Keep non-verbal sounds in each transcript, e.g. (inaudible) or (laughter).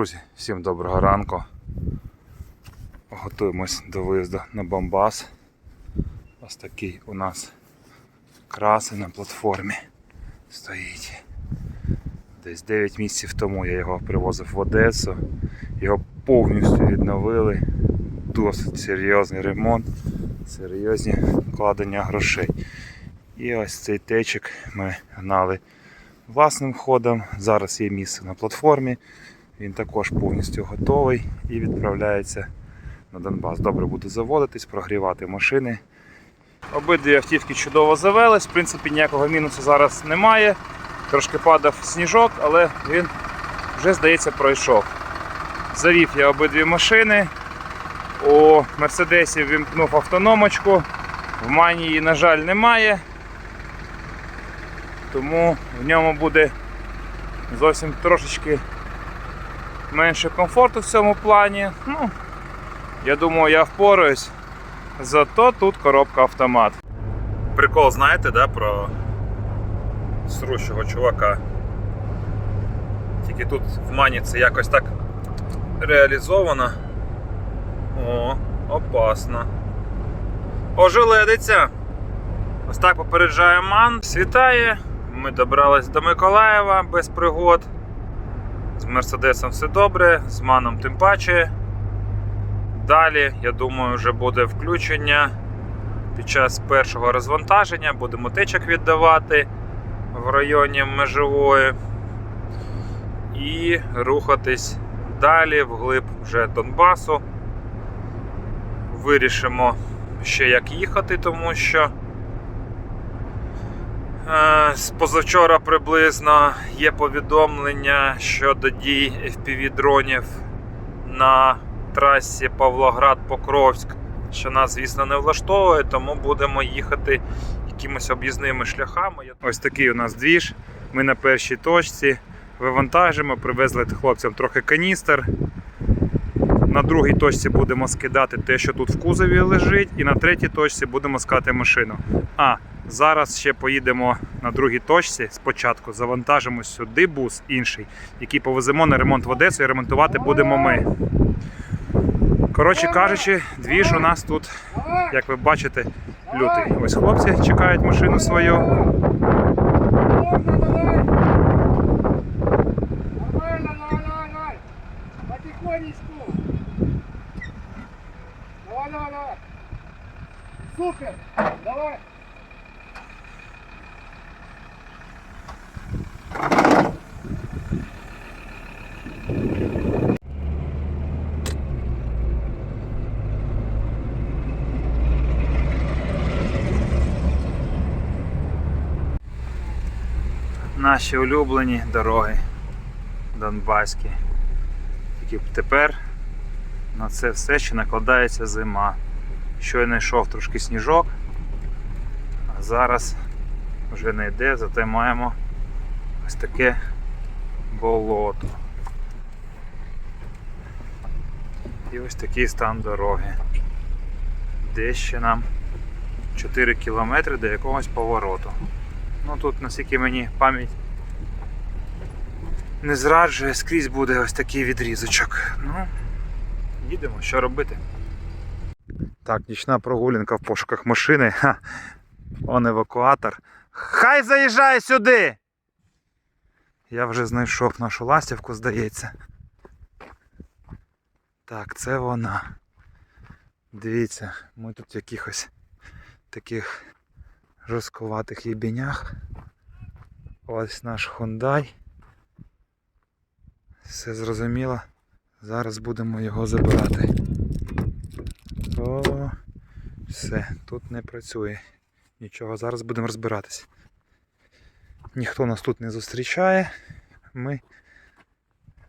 Друзі, всім доброго ранку. Готуємось до виїзду на Бомбас. Ось такий у нас красий на платформі стоїть. Десь 9 місяців тому я його привозив в Одесу. Його повністю відновили. Досить серйозний ремонт, серйозні вкладення грошей. І ось цей течик ми гнали власним ходом. Зараз є місце на платформі. Він також повністю готовий і відправляється на Донбас. Добре буде заводитись, прогрівати машини. Обидві автівки чудово завелись, в принципі, ніякого мінусу зараз немає. Трошки падав сніжок, але він вже, здається, пройшов. Завів я обидві машини. У Мерседесі вімкнув автономочку. В Манії, на жаль, немає. Тому в ньому буде зовсім трошечки менше комфорту в цьому плані. Ну, я думаю, я впораюсь. Зато тут коробка автомат. Прикол, знаєте, да, про срущого чувака. Тільки тут в мані це якось так реалізовано. О, опасно. Ожеледиться. Ось так попереджає ман. Світає. Ми добрались до Миколаєва без пригод. З Мерседесом все добре, з маном тим паче. Далі, я думаю, вже буде включення під час першого розвантаження. Будемо течок віддавати в районі межової. І рухатись далі вглиб вже Донбасу. Вирішимо ще як їхати, тому що З позавчора приблизно є повідомлення щодо дій FPV-дронів на трасі Павлоград-Покровськ, що нас, звісно, не влаштовує, тому будемо їхати якимись об'їзними шляхами. Ось такий у нас двіж. Ми на першій точці вивантажимо, привезли хлопцям трохи каністр. На другій точці будемо скидати те, що тут в кузові лежить, і на третій точці будемо скати машину. А, зараз ще поїдемо на другій точці. Спочатку завантажимо сюди бус інший, який повеземо на ремонт в Одесу і ремонтувати будемо ми. Коротше кажучи, двіж у нас тут, як ви бачите, лютий. Ось хлопці чекають машину свою. Наші улюблені дороги Донбаські. Тільки тепер на це все ще накладається зима. Щойно йшов трошки сніжок, а зараз вже не йде, зате маємо ось таке болото. І ось такий стан дороги. Де ще нам 4 кілометри до якогось повороту. Ну тут, наскільки мені пам'ять не зраджує, скрізь буде ось такий відрізочок. Ну, їдемо, що робити. Так, нічна прогулянка в пошуках машини. Ха. Он евакуатор. Хай заїжджає сюди! Я вже знайшов нашу ластівку, здається. Так, це вона. Дивіться, ми тут якихось таких жорсткуватих єбінях. Ось наш Hyundai. Все зрозуміло. Зараз будемо його забирати. О, все, тут не працює. Нічого, зараз будемо розбиратись. Ніхто нас тут не зустрічає. Ми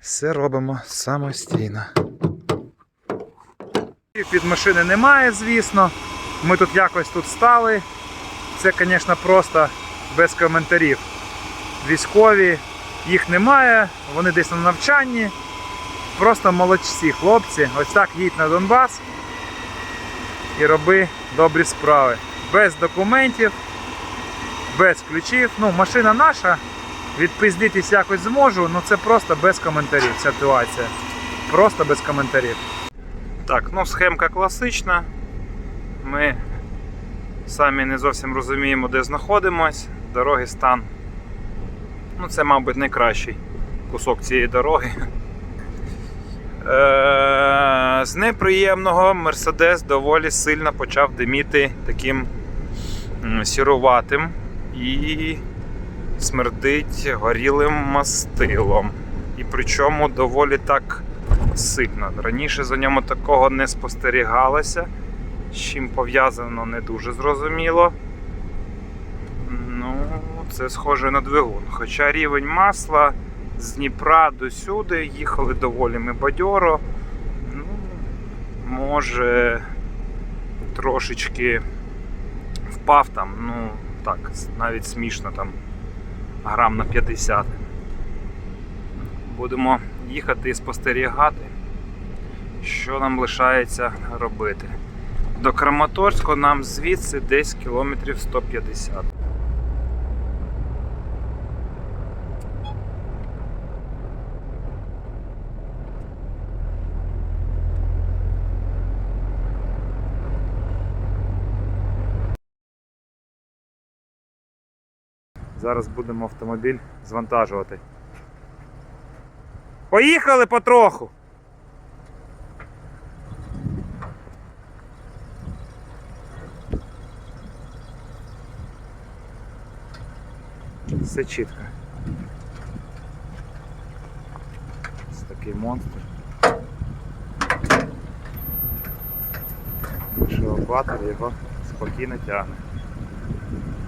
все робимо самостійно. Під машини немає, звісно. Ми тут якось тут стали. Це, звісно, просто без коментарів. Військові, їх немає, вони десь на навчанні. Просто молодці хлопці. Ось так їдь на Донбас і роби добрі справи. Без документів, без ключів. Ну, машина наша, відпиздитись якось зможу, ну це просто без коментарів ситуація. Просто без коментарів. Так, ну схемка класична. Ми самі не зовсім розуміємо, де знаходимось. Дороги стан. Ну, це, мабуть, найкращий кусок цієї дороги. Е, З неприємного Мерседес доволі сильно почав диміти таким сіруватим і смердить горілим мастилом. І причому доволі так сильно. Раніше за ньому такого не спостерігалося. З чим пов'язано не дуже зрозуміло. Ну, це схоже на двигун. Хоча рівень масла з Дніпра до сюди їхали доволі ми бадьоро. Ну, може, трошечки впав там, ну так, навіть смішно там грам на 50. Будемо їхати і спостерігати, що нам лишається робити. До Краматорського нам звідси десь кілометрів 150. Зараз будемо автомобіль звантажувати. Поїхали потроху! Все чітко. Ось такий монстр. Шилопатор його спокійно тягне.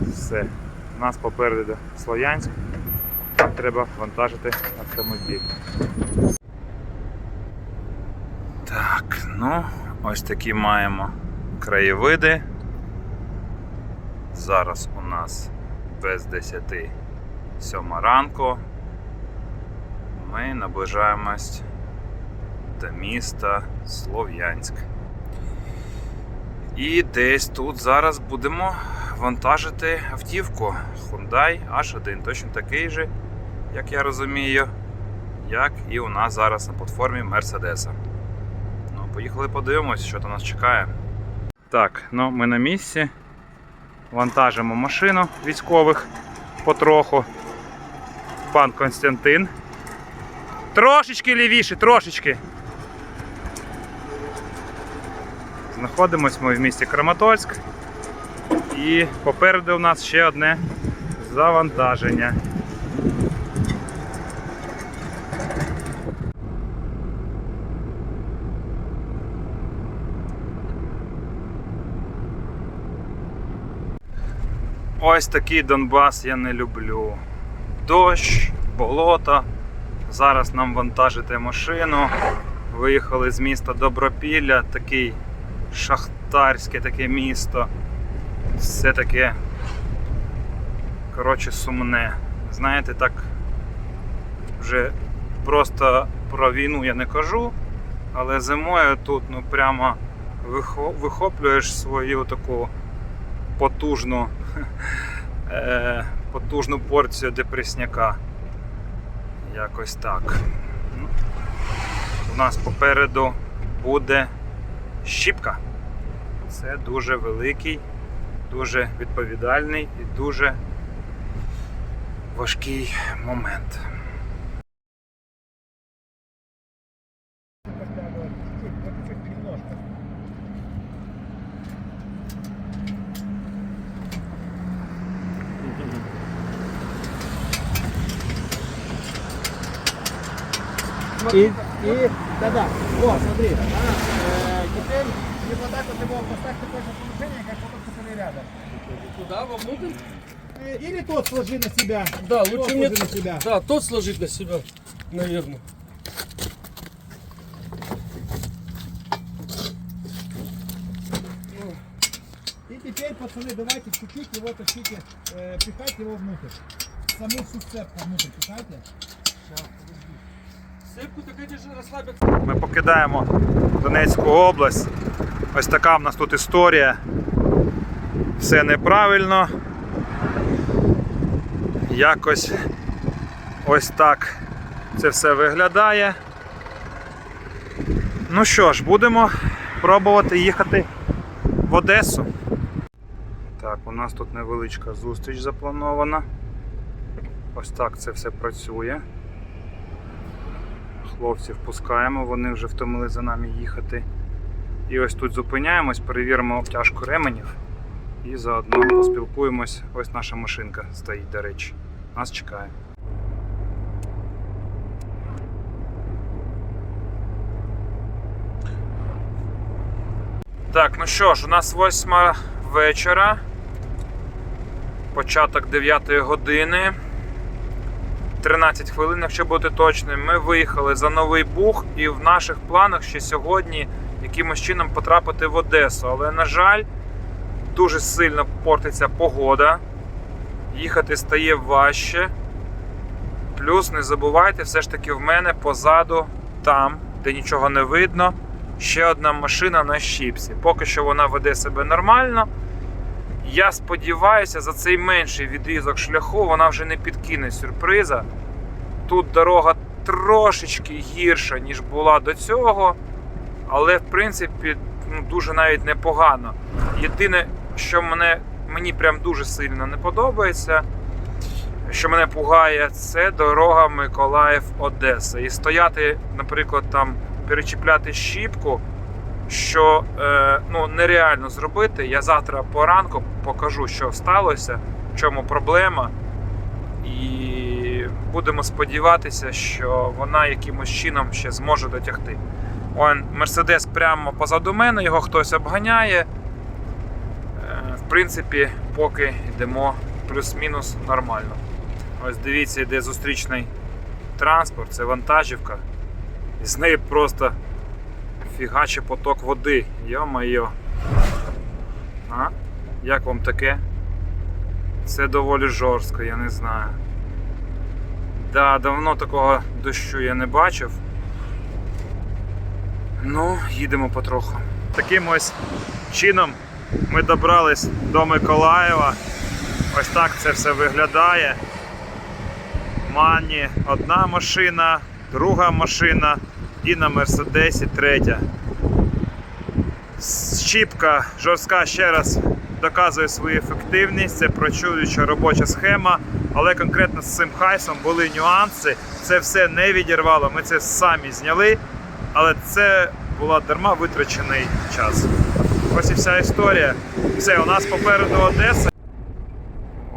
Все. У нас попереду Слов'янськ. Треба вантажити автомобіль. Так, ну, ось такі маємо краєвиди. Зараз у нас без 10 сьома ранку. Ми наближаємось до міста Слов'янськ. І десь тут зараз будемо вантажити автівку Hyundai H1, точно такий же, як я розумію, як і у нас зараз на платформі Мерседеса. Ну, поїхали подивимось, що там нас чекає. Так, ну ми на місці. Вантажимо машину військових потроху. Пан Константин. Трошечки лівіше, трошечки. Знаходимось ми в місті Краматорськ. І попереду у нас ще одне завантаження. Ось такий Донбас я не люблю. Дощ, болото. Зараз нам вантажити машину. Виїхали з міста Добропілля, такий шахтарське таке місто. Все таке, коротше, сумне. Знаєте, так вже просто про війну я не кажу, але зимою тут ну прямо вихоплюєш свою таку потужну, (laughs) е, потужну порцію депресняка. Якось так. У нас попереду буде щіпка. Це дуже великий, дуже відповідальний і дуже важкий момент. И, и, да-да, вот, смотри. А, теперь и вот так вот его поставь такое же положение, как вот тот, который рядом. Куда, вовнутрь? Э, Или тот сложи на себя. Да, Тот лучше мне... сложи на себя. Да, тот сложить на себя, наверное. И теперь, пацаны, давайте чуть-чуть его тащите, э, пихайте его внутрь. Саму всю сцепку внутрь пихайте. Сыпку Ми покидаємо Донецьку область. Ось така в нас тут історія. Все неправильно. Якось Ось так це все виглядає. Ну що ж, будемо пробувати їхати в Одесу. Так, у нас тут невеличка зустріч запланована. Ось так це все працює. Хлопців пускаємо, вони вже втомили за нами їхати. І ось тут зупиняємось, перевіримо обтяжку ременів і заодно поспілкуємось. Ось наша машинка стоїть, до речі. Нас чекає. Так, ну що ж, у нас восьма вечора. Початок 9 години. 13 хвилин, якщо бути точним, ми виїхали за новий бух, і в наших планах ще сьогодні якимось чином потрапити в Одесу. Але, на жаль, дуже сильно портиться погода. Їхати стає важче. Плюс не забувайте, все ж таки в мене позаду, там, де нічого не видно, ще одна машина на щіпсі. Поки що вона веде себе нормально. Я сподіваюся, за цей менший відрізок шляху вона вже не підкине сюрприза. Тут дорога трошечки гірша, ніж була до цього, але в принципі ну, дуже навіть непогано. Єдине, що мене, мені прям дуже сильно не подобається, що мене пугає, це дорога Миколаїв-Одеса. І стояти, наприклад, там перечіпляти щіпку що е, ну, нереально зробити. Я завтра поранку покажу, що сталося, в чому проблема. І будемо сподіватися, що вона якимось чином ще зможе дотягти. Он Мерседес прямо позаду мене, його хтось обганяє. Е, в принципі, поки йдемо плюс-мінус нормально. Ось дивіться, йде зустрічний транспорт, це вантажівка. І з неї просто фігаче поток води. Йо-майо. А? Як вам таке? Це доволі жорстко, я не знаю. Да, давно такого дощу я не бачив. Ну, їдемо потроху. Таким ось чином ми добрались до Миколаєва. Ось так це все виглядає. Мані одна машина, друга машина і на Мерседесі третя. Щіпка жорстка ще раз доказує свою ефективність, це прочуюча робоча схема, але конкретно з цим хайсом були нюанси. Це все не відірвало, ми це самі зняли, але це була дарма витрачений час. Ось і вся історія. Все, у нас попереду Одеса.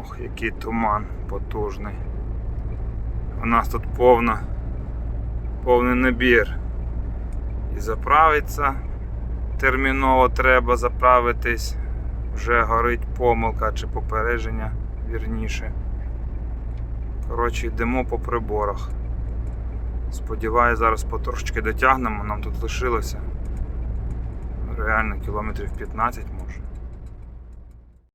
Ох, який туман потужний. У нас тут повно, повний набір. І заправиться терміново треба заправитись. Вже горить помилка чи попередження вірніше. Коротше, йдемо по приборах. Сподіваюсь, зараз потрошечки дотягнемо, нам тут лишилося. Реально кілометрів 15 може.